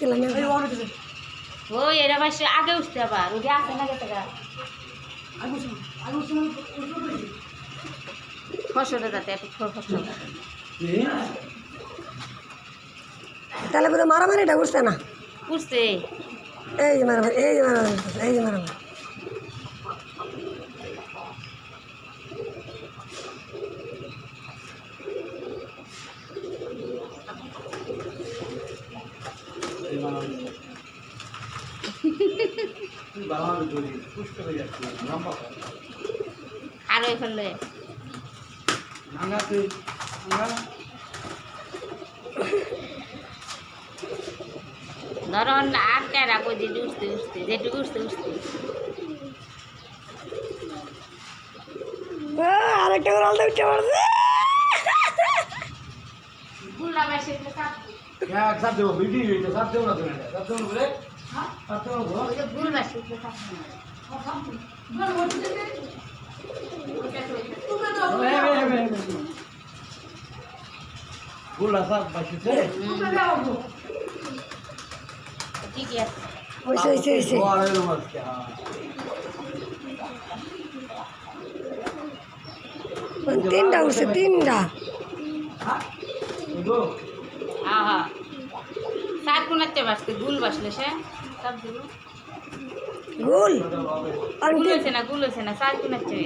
দিছে ও এরা বাসে আগে উঠতে আবার। যে আসে না গেছে ফসলে যাতে একটু ফসল। তাহলে মারামারিটা উঠছে না? উঠছে। এই মারামারি এই মারামারি এই মারামারি আর ওই ফেললে যে উঠতে উঠতে যেটুকু উঠতে উঠতে। আরেকটা উঠতে পারছে। গুল্লা বাসে সাপ দেবো ভিডিও এটা সাপ দেবো না তুমি সাপ দেবো বলে? সাপ দেবো বাসিছে ঠিকই আছে? হয়েছে হয়েছে হয়েছে হ্যাঁ তিনটা উঠছে তিনটা। আহা সার কোনাতে বাসতে গুল বাসলে সে সব দিব গোল আর গুল হয়েছে না গুল হয়েছে না সার কোনাতে